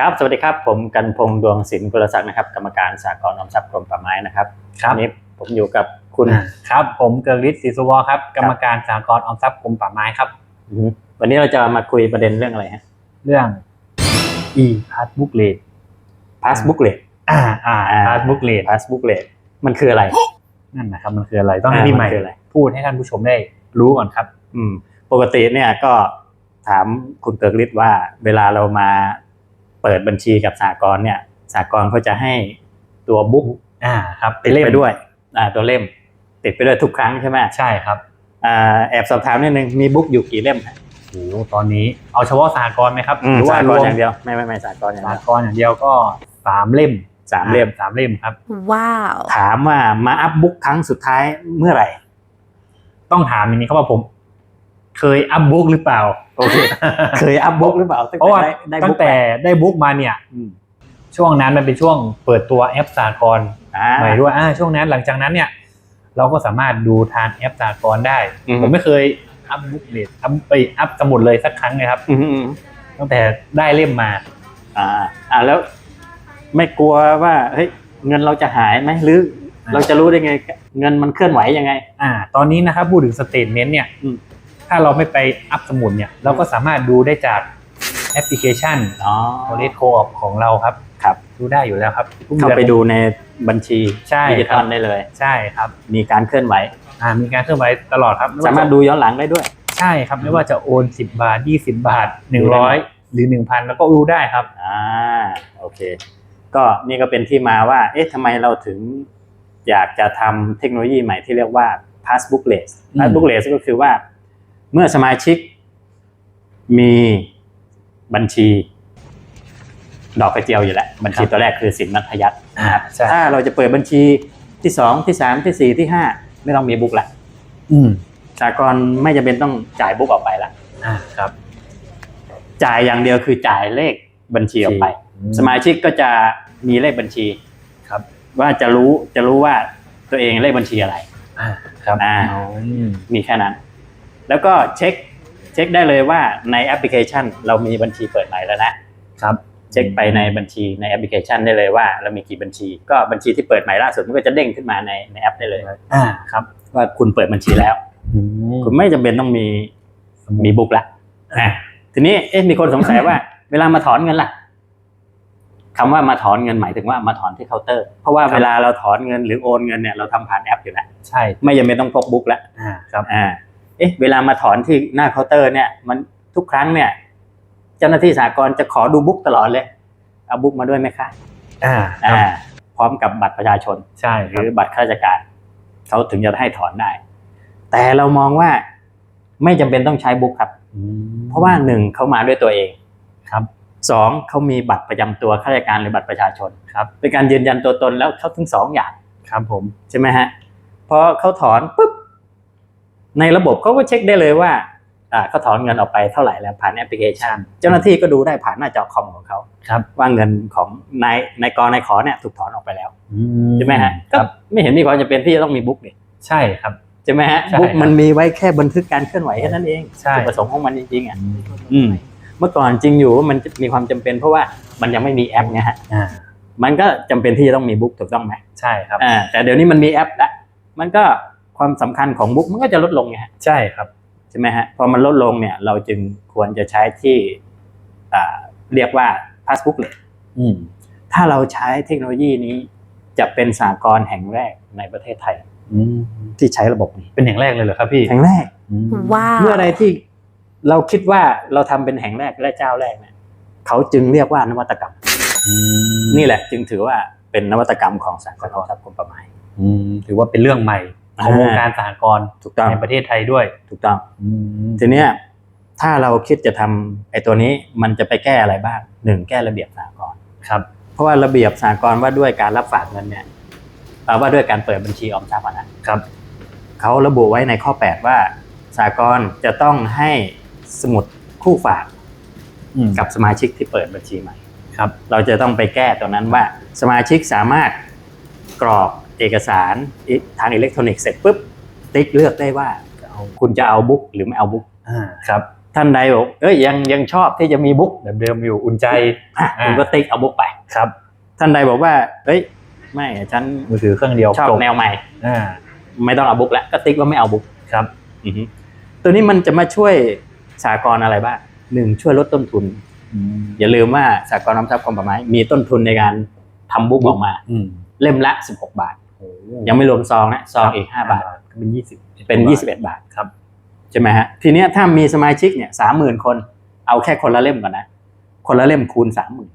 ครับสวัสดีครับผมกันพงษ์ดวงศิลป์กุลศักดิ์นะครับกรรมการสากลออมทรัพย์กรมป่าไม้นะครับครับวันนี้ผมอยู่กับคุณอ่าครับผมเกิร์ลิศศรีสุวรรณครับกรรมการสากลออมทรัพย์กรมป่าไม้ครับอืมวันนี้เราจะมาคุยประเด็นเรื่องอะไรฮะเรื่อง e passbook rate passbook rate อ่าอ่าอ่า passbook rate passbook rate มันคืออะไรนั่นนะครับมันคืออะไรต้องให้พี่อ่าใหม่มันคืออะไรพูดให้ท่านผู้ชมได้รู้ก่อนครับ อืม ปกติเนี่ยก็ถามคุณเกิร์กฤทธิ์ว่าเวลาเรามา เปิดบัญชีกับสากลเนี่ยสากลเขาจะให้ตัวบุ๊กอ่าครับติดไปด้วยอ่าตัวเล่ม ติดไปด้วยทุกครั้งใช่ไหมใช่ครับอ่าแอบสอบถามนิดนึงมีบุ๊กอยู่กี่เล่มฮะโอ้โหตอนนี้เอาเฉพาะสากลไหมครับอืมหรือว่าสารกวลมอย่างเดียวไม่ไม่ไม่สากลอย่างสาเดียวกลอย่างเดียวก็สามเล่มสามเล่มอ่สามเล่มครับ Wow. ถามว่ามาอัพบุ๊กครั้งสุดท้ายเมื่อไหร่ ต้องถามอย่างนี้ครับว่าผม เคยอัพบุ๊กหรือเปล่า โอเค เคยอัพบุ๊กหรือเปล่าตั้งเพราะว่าได้ได้ตั้บุ๊งกแต่ได้บุ๊กมาเนี่ย อืมช่วงนั้นมันเป็นช่วงเปิดตัวแอปสากลอ่า ใหม่ด้วยอ่าช่วงนั้นหลังจากนั้นเนี่ย เราก็สามารถดูทางแอปสากลได้ อือฮึ ผมไม่เคยอัพบุ๊กเลทอัพไปอัพสมุดเลยสักครั้งเลยครับ อืมอืมตั้งแต่ได้เล่มมา อ่า อ่าแล้ว ไม่กลัวว่าเฮ้ยเงินเราจะหายไหมหรืออ่าเราจะรู้ได้ไง เงินมันเคลื่อนไหวยังไง อ่า ตอนนี้นะครับพูดถึงสเตทเมนต์เนี่ย อืม ถ้าเราไม่ไปอัพสมุดเนี่ย เราก็สามารถดูได้จากแอปพลิเคชันอ๋อโอเลโคอของเราครับครับ ดูได้อยู่แล้วครับทุกเข้าดือน ไปดูในบัญชีใช่ดิจิครัตบอลได้เลย ใช่ครับมีการเคลื่อนไหว อ่ามีการเคลื่อนไหวตลอดครับไว่สามารถดูย้อนหลังได้ด้วย ใช่ครับไม่ว่าจะโอน 10 บาท 20 บาทดูได้ไหม100 หรือ 1,000 แล้วก็ดูได้ครับ อ่าโอเค ก็นี่ก็เป็นที่มาว่า เอ๊ะทำไมเราถึงอยากจะทำเทคโนโลยีใหม่ที่เรียกว่า passbookless อืม passbookless ก็คือว่า เมื่อสมาชิกมีบัญชี ดอกกระเจียวอยู่แล้ว บัญชีตัวแรกคือสินมัธยัตินะครับใช่ ถ้าเราจะเปิดบัญชีที่สองที่สามที่สี่ที่ห้าไม่ต้องมีบุ๊กละอืมสากลไม่จำเป็นต้องจ่ายบุ๊กออกไปละอ่าครับ จ่ายอย่างเดียวคือจ่ายเลขบัญชีออกไปสมาชิกก็จะมีเลขบัญชีครับ ว่าจะรู้จะรู้ว่าตัวเองเลขบัญชีอะไร อ่าครับอ่า อืมมีแค่นั้น แล้วก็เช็คเช็คได้เลยว่าในแอปพลิเคชัน เรามีบัญชีเปิดใหม่แล้วนะครับ เช็คไปในบัญชีในแอปพลิเคชันได้เลยว่า เรามีกี่บัญชี ก็บัญชีที่เปิดใหม่ล่าสุดมันก็จะเด้งขึ้นมาในในแอปได้เลยอ่าครับ ว่าคุณเปิดบัญชีแล้วอืมคุณไม่จำเป็นต้องมีสมุดมีบุ๊กละอะทีนี้เอ๊ะมีคนสงสัยว่า เวลามาถอนเงินล่ะคำว่ามาถอนเงินหมายถึงว่ามาถอนที่เคาน์เตอร์ เพราะว่าเวลาเราถอนเงินหรือโอนเงินเนี่ยเราทำผ่านแอปอยู่แล้วใช่ ไม่จำเป็นต้องพกบุ๊กแล้วอ่าครับอ่า เอ๊ะ เวลามาถอนที่หน้าเคาน์เตอร์เนี่ย มันทุกครั้งเนี่ย เจ้าหน้าที่สากลจะขอดูบุ๊กตลอดเลย เอาบุ๊กมาด้วยไหมคะอ่าคอ่ารับพร้อมกับบัตรประชาชน ใช่หครืรับอบัตรข้าราชการ เขาถึงจะให้ถอนได้ แต่เรามองว่าไม่จำเป็นต้องใช้บุ๊กครับอืมเพราะว่าหนึ่งเขามาด้วยตัวเองครับสองเขามีบัตรประจำตัวข้าราชการหรือบัตรประชาชนครับเป็นการยืนยันตัวตนแล้วเขาถึงสองอย่างครับผมใช่ไหมฮะพอเขาถอนปุ๊บ ในระบบเขาก็เช็คได้เลยว่าอ่าเขาถอนเงินออกไปเท่าไหร่แล้วผ่านแอปพลิเคชัน เจ้าหน้าที่ก็ดูได้ผ่านหน้าจอคอมของเขาครับว่าเงินของนายนายกนายขอเนี่ยถูกถอนออกไปแล้วอืใช่ไหมฮะคก็รับไม่เห็นมีความจำเป็นที่จะต้องมีบุ๊กนี่ใช่ครับใช่ไหมฮะใช่บุ๊กครับมันมีไว้แค่บันทึกการเคลื่อนไหวแค่นั้นเองใช่จุดประสงค์ของมันจริงๆอะอืมอืมเมื่อก่อนจริงอยู่ว่ามันมีความจำเป็นเพราะว่ามันยังไม่มีแอปไงฮะอ่ามันก็จำเป็นที่จะต้องมีบุ๊กถูกต้องไหมใช่ครับอ่าแต่เดี๋ยวนี้มันมีแอปแล้วมันก็ ความสำคัญของบุ๊กมันก็จะลดลงไงฮะใช่ครับใช่ไหมฮะพอมันลดลงเนี่ย เราจึงควรจะใช้ที่อ่าเรียกว่า passbook เลยอืมถ้าเราใช้เทคโนโลยีนี้จะเป็นสากลแห่งแรกในประเทศไทยอืมที่ใช้ระบบนี้เป็นอย่างแรกเลยเหรอครับพี่แห่งแรกอืม Wow. เมื่อใดที่เราคิดว่าเราทำเป็นแห่งแรกและเจ้าแรกเนี่ยเขาจึงเรียกว่านวัตกรรมอืมนี่แหละจึงถือว่าเป็นนวัตกรรมของสากลออมทรัพย์กรมป่าไม้อืมถือว่าเป็นเรื่องใหม่ ของอ่าวงการสหกรณ์ถูกต้องในประเทศไทยด้วยถูกต้องอืมทีเนี้ยถ้าเราคิดจะทำไอ้ตัวนี้มันจะไปแก้อะไรบ้างหนึ่งแก้ระเบียบสากลครับ เพราะว่าระเบียบสากลว่าด้วยการรับฝากเงินเนี่ยเอ่อว่าด้วยการเปิดบัญชีออมทรัพย์อะนะครับเขาระบุไว้ในข้อ 8 ว่าสากลจะต้องให้สมุดคู่ฝากอืมกับสมาชิกที่เปิดบัญชีใหม่ครับ เราจะต้องไปแก้ตรงนั้นว่า สมาชิกสามารถกรอก เอกสารทางอิเล็กทรอนิกส์เสร็จปุ๊บติ๊กเลือกได้ว่าคุณจะเอาบุ๊กหรือไม่เอาบุ๊กอ่าครับท่านใดบอกเอ้ยยังยังชอบที่จะมีบุ๊กแบบเดิมอยู่อุ่นใจอะอ่าคุณก็ติ๊กเอาบุ๊กไปครับ ท่านใดบอกว่าเอ้ยไม่ฉันมือถือเครื่องเดียวชอบจบแนวใหม่อ่าไม่ต้องเอาบุ๊กแล้วก็ติ๊กว่าไม่เอาบุ๊กครับอือฮึตัวนี้มันจะมาช่วยสากลอะไรบ้างหนึ่งช่วยลดต้นทุนอย่าลืมว่าสากลน้ำทรัพย์กรมป่าไม้มีต้นทุนในการทำบุ๊กออกมาอืมเล่มละ 16 บาท ยังไม่รวมซองนะซองอีก5บาทก็เป็นยี่สิบเป็น21บาทครับใช่ไหมฮะทีเนี้ยถ้ามีสมาชิกเนี่ยสามหมื่นคนเอาแค่คนละเล่มก่อนนะ คนละเล่มคูณสามหมื่น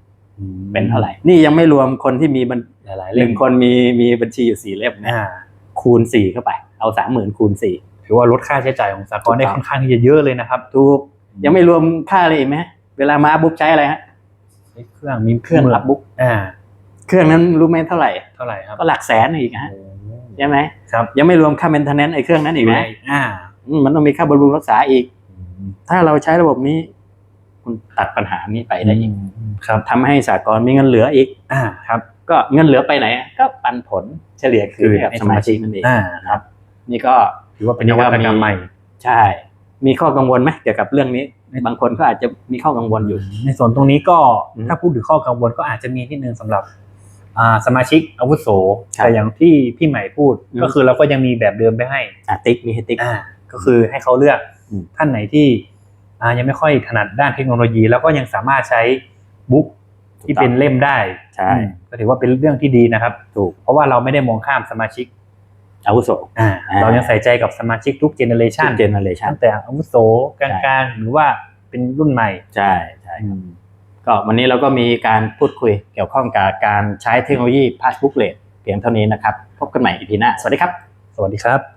เป็นเท่าไหร่ นี่ยังไม่รวมคนที่มีบัญหลายๆหเล่นึ่มงคนมีมีบัญชีอยู่สี่เล่มนะอ่าคูณสี่เข้าไป เอาสามหมื่นคูณสี่ถือว่าลดค่าใช้จ่ายของสากลได้ถูกต้องค่อนข้างที่จะเยอะเลยนะครับถูกยังไม่รวมค่าอะไรอีกไหมเวลามาอัพบุ๊กใช้อะไรฮะใช้เครื่องมีเครื่องอัพบุ๊กอ่า เครื่องนั้นรู้ไหมเท่าไหร่ เท่าไหร่ครับ ก็หลักแสนอีกฮะใช่ไหมครับ ยังไม่รวมค่า maintenance ไอ้เครื่องนั้นอีกนะอ่าอืมมันต้องมีค่าบำรุงรักษาอีก ถ้าเราใช้ระบบนี้ คุณตัดปัญหานี้ไปได้อีกครับทำให้สากลมีเงินเหลืออีก อ่าครับ ก็เงินเหลือไปไหนอะก็ปันผลเฉลี่ยคืนให้กับให้สมาชิกนั่นเองอ่าครับ นี่ก็ถือว่าเป็นนวัตกรรมใหม่ ใช่ มีข้อกังวลไหมเกี่ยวกับเรื่องนี้ บางคนก็อาจจะมีข้อกังวลอยู่ ในส่วนตรงนี้ก็อืมถ้าพูดถึงข้อกังวลก็อาจจะมีนิดนึงสำหรับอ่า สมาชิกอาวุโสครับ แต่อย่างที่พี่ใหม่พูดอืมก็คือเราก็ยังมีแบบเดิมไปให้อะติ๊กมีให้ติ๊ก อ่าก็คือให้เขาเลือกอืม ท่านไหนที่อ่ายังไม่ค่อยถนัดด้านเทคโนโลยี แล้วก็ยังสามารถใช้บุ๊กที่เป็นเล่มได้ใช่อืมก็ถือว่าเป็นเรื่องที่ดีนะครับ ถูกเพราะว่าเราไม่ได้มองข้ามสมาชิกอาวุโส อ่าอ่า เรายังใส่ใจกับสมาชิกทุกเจเนเรชัทุนกเจเนเรชันตั้งแต่อาวุโสกลางๆหรือว่าเป็นรุ่นใหม่ ใช่ใช่ครับ ก็วันนี้เราก็มีการพูดคุยเกี่ยวข้องกับการใช้เทคโนโลยี Passbook Rate เพียงเท่านี้นะครับ พบกันใหม่อีพีหน้า สวัสดีครับ สวัสดีครับ